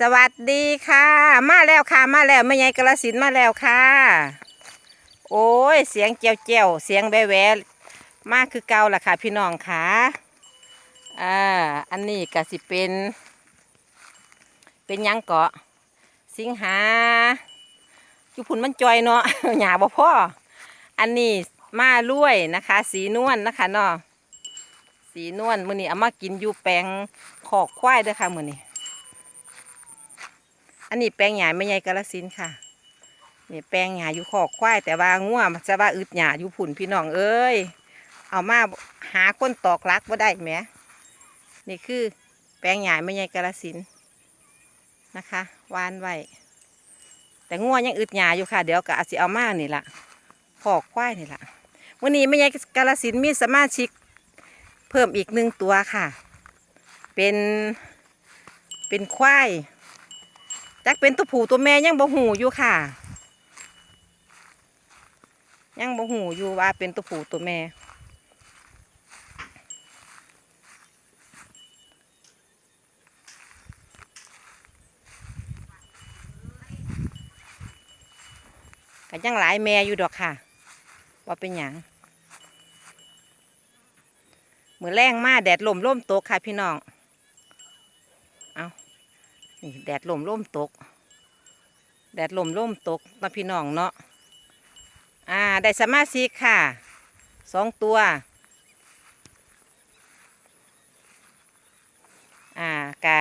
สวัสดีค่ะ มาแล้วค่ะ มาแล้วไม่ใหญ่กระสินมาแล้วค่ะ โอ้ย เสียงเจียวเจียวเสียงแววแวมากคือเก่าล่ะค่ะ พี่น้องค่ะอ่าอันนี้ก็สิเป็น เป็นยังเกาะ สิงหาอยู่พุ่นมันจอยเนาะหยาบ่พ่อ อันนี้มาลุยนะคะ สีนวลนะคะเนาะสีนวลมือนี้เอามากินอยู่แปลงขอกควายด้อค่ะมือนี้ อันนี้แปลงหญ้าไม่ใหญ่กาลสินค่ะนี่แปลงหญ้าอยู่ขอกควายแต่ว่าง่วมันจะว่าอึดหญ้าอยู่ผุ่นพี่น้องเอ้ยเอามาหาคนตอกลักว่าได้ไหมนี่คือแปลงหญ้าไม่ใหญ่กาลสินนะคะวานไว้แต่ง่วยังอึดหญ้าอยู่ค่ะ เดี๋ยวก็อาจจะเอามานี่ละขอกควายนี่ละวันนี้ไม่ใหญ่กาลสินมีสมาชิกเพิ่มอีกหนึ่งตัวค่ะ เป็นเป็นควาย จักเป็นตัวผู้ตัวแม่ยังบ่หูอยู่ค่ะ ยังบ่หูอยู่ว่าเป็นตัวผู้ตัวแม่ก็ยังหลายแม่อยู่ดอกค่ะว่าเป็นหยังเมือแรงมาแดดลมล่มตกค่ะพี่น้อง นี่แดดลมล่มตก แดดลมล่มตกมาพี่น้องเนาะอ่าได้สมาชิกค่ะสองตัว อ่ากะ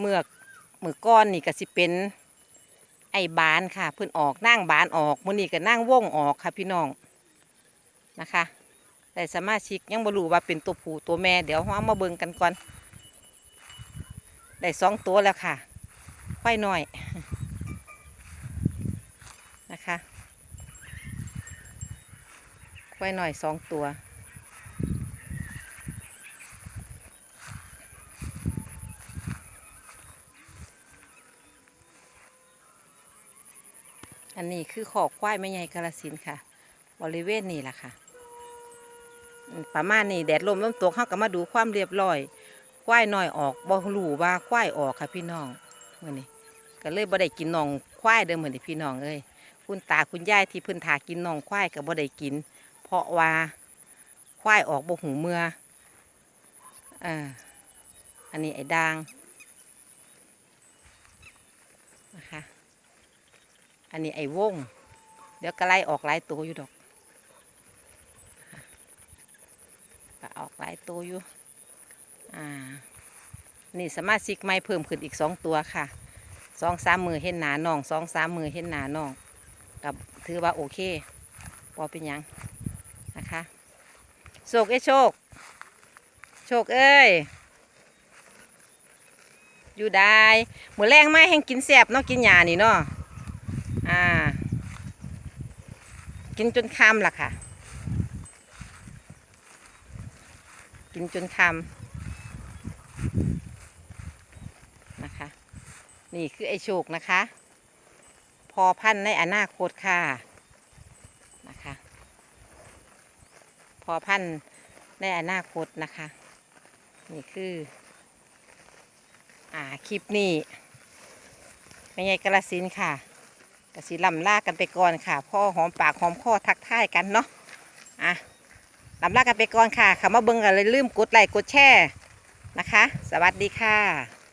เมือกมือก้อนนี่ก็สิเป็นไอ้บานค่ะ เพิ่นออกนั่งบานออกมือนี้ก็นั่งว่องออกค่ะพี่น้องนะคะได้สมาชิกยังบ่รู้ว่าเป็นตัวผู้ตัวแม่เดี๋ยวเรามาเบิ่งกันก่อน ได้สองตัวแล้วค่ะควายน้อยนะคะควายน้อยสองตัวอันนี้คือขอกควายไม่ใหญ่กาลสินค่ะ บริเวณนี้แหละค่ะ ประมาณนี้แดดลมลมตกเข้าก็มาดูความเรียบร้อย ควายน้อยออกบ่รู้ว่าควายออกค่ะพี่น้องเมื่อนี้ก็เลยบ่ได้กินน่องควายเด้อเหมือนพี่น้องเอ้ยคุณตาคุณยายที่เพิ่นถากินน่องควายก็บ่ได้กิน เพราะว่าควายออกบ่หูเมื่ออ่าอันนี้ไอ้ดางนะคะอันนี้ไอ้วง เดี๋ยวก็ไล่ออกหลายตัวอยู่ดอกก็ออกหลายตัวอยู่ อ่า นี่สมาชิกใหม่เพิ่มขึ้นอีกสองตัวค่ะสองสามมือเห็นหนาน่องสองสามมือเห็นหนาน่องกับถือว่าโอเคพอเป็นยังนะคะโชคเอ้โชค โชคเอ้ยอยู่ได้หมือแรงไหมแห้งกินแสบเนาะกินหยานี่เนาะอ่า กินจนคำล่ะค่ะ กินจนคำนะคะ นี่คือไอโชคนะคะ พอพันในอนาคตค่ะนะคะ พอพันในอนาคตนะคะ นี่คือ อ่าคลิปนี้ไม่ใช่กระสินค่ะกระสิลำลากันไปก่อนค่ะ พ่อหอมปากหอมคอทักทายกันเนาะอะลำลากันไปก่อนค่ะคำว่าเบิ้งกันเลยลืมกดไลค์กดแชร์นะคะ สวัสดีค่ะ